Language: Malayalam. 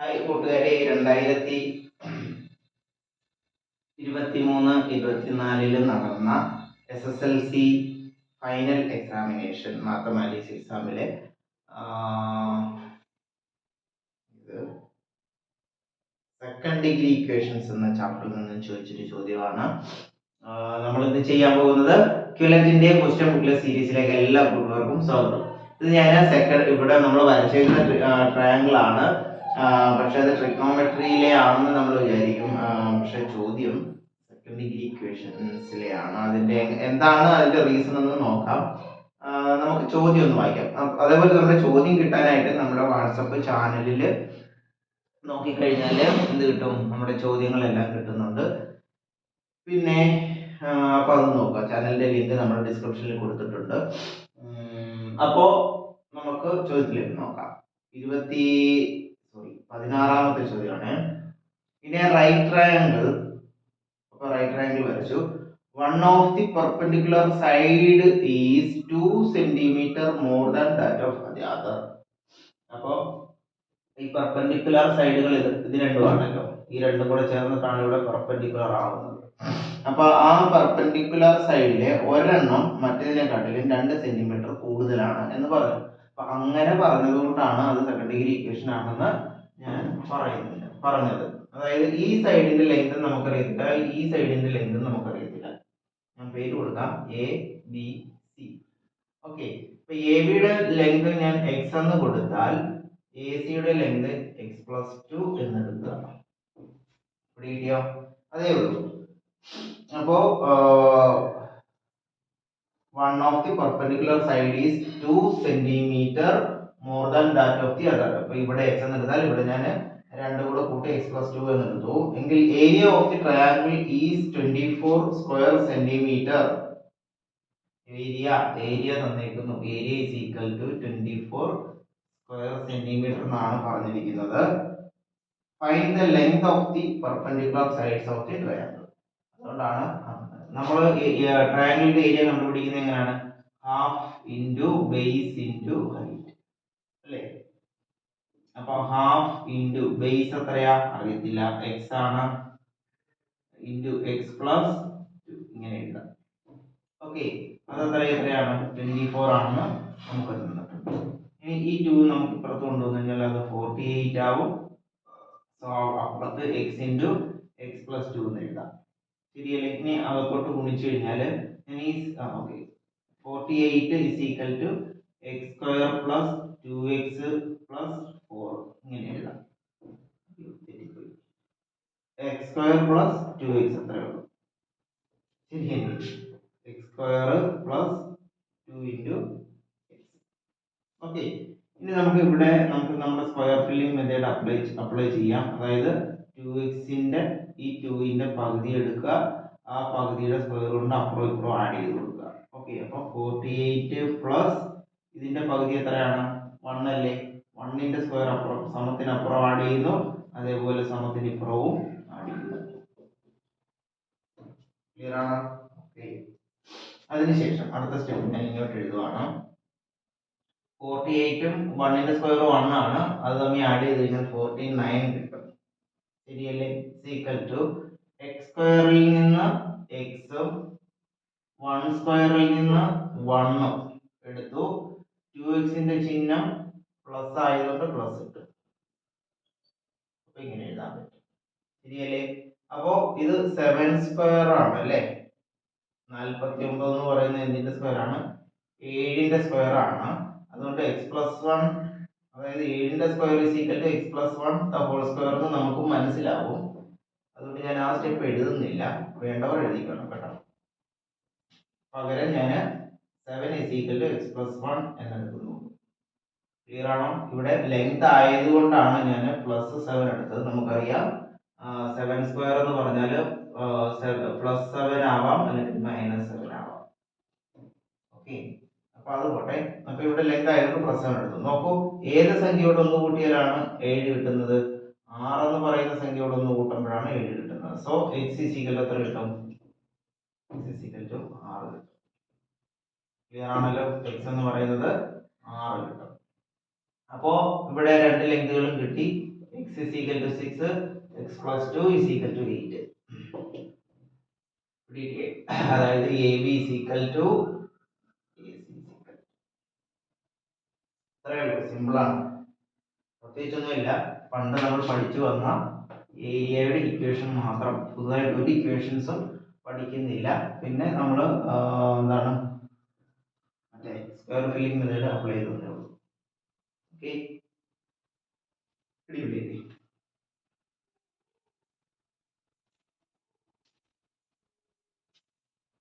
ഹായ് കൂട്ടുകാരെ രണ്ടായിരത്തി ഇരുപത്തിമൂന്ന് ഇരുപത്തിനാലിൽ നടന്ന S S L C final examination mathematics എക്സാമിലെ second degree equations എന്ന ചാപ്റ്ററിൽ നിന്ന് ചോദിച്ചൊരു ചോദ്യമാണ്. നമ്മൾ ഇത് ചെയ്യാൻ പോകുന്നത് ക്യുലറ്റിന്റെ ക്വസ്റ്റ്യൻ ബുക്കിലെ സീരീസിലേക്ക് എല്ലാ കൂട്ടുകാർക്കും സ്വാഗതം. ഇത് ഞാൻ സെക്കൻഡ് ഇവിടെ നമ്മൾ വരച്ചേക്കുന്ന ട്രയാങ്കിൾ ആണ്. പക്ഷെ അത് ട്രിഗ്നോമെട്രിയിലെ ആണെന്ന് നമ്മൾ വിചാരിക്കും. പക്ഷെ ചോദ്യം സെക്കൻഡ് ഡിഗ്രി ഇക്വേഷൻസിലെ ആണ് അതിന്റെ എന്താണ് അതിന്റെ റീസൺ എന്ന് നോക്കാം. നമുക്ക് ചോദ്യം ഒന്ന് വായിക്കാം. അതേപോലെ നമ്മുടെ ചോദ്യം കിട്ടാനായിട്ട് നമ്മുടെ വാട്സപ്പ് ചാനലിൽ നോക്കിക്കഴിഞ്ഞാൽ എന്ത് കിട്ടും? നമ്മുടെ ചോദ്യങ്ങളെല്ലാം കിട്ടുന്നുണ്ട്. പിന്നെ അപ്പോൾ അപ്പൊ അത് നോക്കാം. ചാനലിന്റെ ലിങ്ക് നമ്മുടെ ഡിസ്ക്രിപ്ഷനിൽ കൊടുത്തിട്ടുണ്ട്. അപ്പോൾ നമുക്ക് ചോദ്യത്തിലേക്ക് നോക്കാം. ഇരുപത്തി പതിനാറാമത്തെ ചോദ്യമാണ്. ഇനി റൈറ്റ് ട്രയാങ്കിൾ അപ്പൊ റൈറ്റ് ട്രയാങ്കിൾ വരച്ചു. One of the perpendicular side is two centimetre more than that of the other അപ്പോ ഈ പെർപെൻഡിക്കുലർ സൈഡുകൾ ഇത് ഇത് രണ്ടുമാണല്ലോ ഈ രണ്ടും കൂടെ ചേർന്നിട്ടാണ് ഇവിടെ പെർപെൻഡിക്കുലർ ആവുന്നത്. അപ്പൊ ആ പെർപെൻഡിക്കുലർ സൈഡിലെ ഒരെണ്ണം മറ്റേതിനെക്കാട്ടിലും രണ്ട് സെന്റിമീറ്റർ കൂടുതലാണ് എന്ന് പറഞ്ഞു. അപ്പൊ അങ്ങനെ പറഞ്ഞതുകൊണ്ടാണ് അത് സെക്കൻഡ് ഡിഗ്രി ഇക്വേഷൻ ആണെന്ന് ഞാൻ പറയുന്നില്ല. പറഞ്ഞത്. അതായത് ഈ സൈഡിന്റെ ലെങ്ത് നമുക്കറിയത്തില്ല. ഈ സൈഡിന്റെ ലെങ്ത് നമുക്കറിയത്തില്ല. ഞാൻ പേര് കൊടുക്കാം. എ ബി സി ഓക്കെ ഇപ്പൊ എ ബിയുടെ ലെങ്ത് ഞാൻ എക്സ് എന്ന് കൊടുത്താൽ എ സിയുടെ ലെങ്ത് എക്സ് പ്ലസ് ടു എന്ന് എടുക്കുക ഇവിടെ കിട്ടിയോ? അതേ ഉള്ളൂ. അപ്പോ one of the perpendicular side is two centimetre more than that of the other അപ്പൊ ഇവിടെ എക്സ് എന്ന് എടുത്താൽ ഇവിടെ ഞാൻ രണ്ടും കൂടെ കൂട്ടി എക്സ് പ്ലസ് ടു എന്ന് എടുത്തു. എങ്കിൽ area of the triangle is twenty four square centimetre area area തന്നേക്കുന്നു area is equal to twenty four square centimetre എന്നാണ് പറഞ്ഞിരിക്കുന്നത്. Find the length of the perpendicular sides of the triangle അതുകൊണ്ടാണ് നമ്മൾ ട്രയാങ്കിളിന്റെ ഏരിയ കണ്ടുപിടിക്കുന്നത് എങ്ങനെയാണ്? Half into base into height അപ്പൊ ഹാഫ് ഇന്റു ബേസ് എത്രയാ? അറിയത്തില്ല. എക്സ് ആണ് ഇന്റു എക്സ് പ്ലസ് ഇങ്ങനെ എഴുതാം. ഓക്കെ അത് എത്ര എത്രയാണ്? ട്വന്റി ഫോർ ആണെന്ന് നമുക്ക് തന്നിട്ടുണ്ട്. ഇനി ഈ ടു നമുക്ക് ഇപ്പുറത്ത് കൊണ്ടുവന്നു കഴിഞ്ഞാൽ അത് ഫോർട്ടി എയ്റ്റ് ആവും. സോ അപ്പുറത്ത് x into x plus two എന്ന് എഴുതാം. ശരിയല്ലേ? ഇനി അകത്തോട്ട് ഗുണിച്ചു കഴിഞ്ഞാൽ ഞാൻ ഈ okay forty eight is equal to x square plus two x plus four ഇങ്ങനെ എഴുതാം x square plus two x അത്രേ ഉള്ളൂ. X square plus two into x okay ഇനി നമുക്ക് ഇവിടെ നമുക്ക് നമ്മുടെ square filling method apply apply ചെയ്യാം. അതായത് ടു എക്സിന്റെ ഈ ടുവിന്റെ പകുതി എടുക്കുക. ആ പകുതിയുടെ സ്ക്വയർ കൊണ്ട് അപ്പുറം ഇപ്പുറം ആഡ് ചെയ്ത് കൊടുക്കുക. ഓക്കെ അപ്പൊ ഫോർട്ടി എയ്റ്റ് പ്ലസ് ഇതിന്റെ പകുതി എത്രയാണ്? വൺ അല്ലേ? വണ്ണിന്റെ സ്ക്വയർ അപ്പുറം സമത്തിന് അപ്പുറം ആഡ് ചെയ്യുന്നു. അതേപോലെ സമത്തിന് ഇപ്പുറവും ആഡ് ചെയ്യുന്നു ക്ലിയർ ആണോ? ഓക്കെ അതിനുശേഷം അടുത്ത സ്റ്റെപ്പ് ഞാൻ ഇങ്ങോട്ട് എഴുതുവാണ്. ഫോർട്ടി എയ്റ്റും വണ്ണിന്റെ സ്ക്വയർ വൺ ആണ്. അത് തമ്മിൽ ആഡ് ചെയ്ത് കഴിഞ്ഞാൽ ഫോർട്ടി നയൻ കിട്ടും. ശരിയല്ലേ? സീക്വൽ ടു എക്സ് സ്ക്വയറിൽ നിന്ന് എക്സും വൺ സ്ക്വയറിൽ നിന്ന് വണ്ണും എടുത്തു. ടു എക്സിന്റെ ചിഹ്നം പ്ലസ് ആയതുകൊണ്ട് പ്ലസ് ഇട്ടു അപ്പൊ ഇങ്ങനെ എഴുതാൻ പറ്റും. ശരിയല്ലേ? അപ്പോ ഇത് സെവൻ സ്ക്വയർ ആണ് അല്ലേ? നാൽപ്പത്തി ഒമ്പത് എന്ന് പറയുന്നത് എന്തിന്റെ സ്ക്വയർ ആണ്? ഏഴിന്റെ സ്ക്വയർ ആണ്. അതുകൊണ്ട് എക്സ് പ്ലസ് വൺ അതായത് ഏഴിന്റെ square is equal to x plus one whole square എന്ന് നമുക്ക് മനസ്സിലാവും. അതുകൊണ്ട് ഞാൻ ആ സ്റ്റെപ്പ് എഴുതുന്നില്ല. വേണ്ടവർ എഴുതിക്കണം കേട്ടോ. പകരം ഞാൻ seven is equal to x plus one എന്നെടുക്കുന്നു. Clear ആണോ? ഇവിടെ ലെങ്ത് ആയതുകൊണ്ടാണ് ഞാൻ പ്ലസ് സെവൻ എടുത്തത്. നമുക്കറിയാം. സെവൻ സ്ക്വയർ എന്ന് പറഞ്ഞാൽ പ്ലസ് സെവൻ ആവാം അല്ലെങ്കിൽ മൈനസ് സെവൻ ആവാം. ഓക്കെ അപ്പൊ അത് പോട്ടെ. അപ്പൊ ഇവിടെ ലെങ്ത് ആയതുകൊണ്ട് പ്ലസ് സെവൻ എടുത്തു. നോക്കൂ ഏത് സംഖ്യയോട് ഒന്ന് കൂട്ടിയാലാണ് ഏഴ് കിട്ടുന്നത്? ആറ് എന്ന് പറയുന്ന സംഖ്യയോട് ഒന്ന് കൂട്ടുമ്പോഴാണ് ഏഴ് കിട്ടുന്നത്. സോ എക്സ് ഇസിക്കൽ എത്ര കിട്ടും? എക്സ് ഇസിക്കൽ ടു ആറ് ക്ലിയർ ആണല്ലോ? എക്സ് എന്ന് പറയുന്നത് ആറ് കിട്ടും. അപ്പോ ഇവിടെ രണ്ട് ലെങ്തുകളും കിട്ടി. X is equal to six x plus two is equal to eight അതായത് A B is equal to ഇത്രയേ ഉള്ളൂ സിമ്പിളാണ് പ്രത്യേകിച്ചൊന്നുമില്ല. പണ്ട് നമ്മൾ പഠിച്ചു വന്ന ഏരിയയുടെ ഇക്വേഷൻ മാത്രം. പുതുതായിട്ട് ഒരു ഇക്വേഷൻസും പഠിക്കുന്നില്ല. പിന്നെ നമ്മൾ എന്താണ്? മറ്റേ സ്ക്വയർ ഫില്ലിംഗ് മെത്തേഡ് അപ്ലൈ ചെയ്തതേ ഉള്ളൂ. ഓക്കെ പിടിപിടി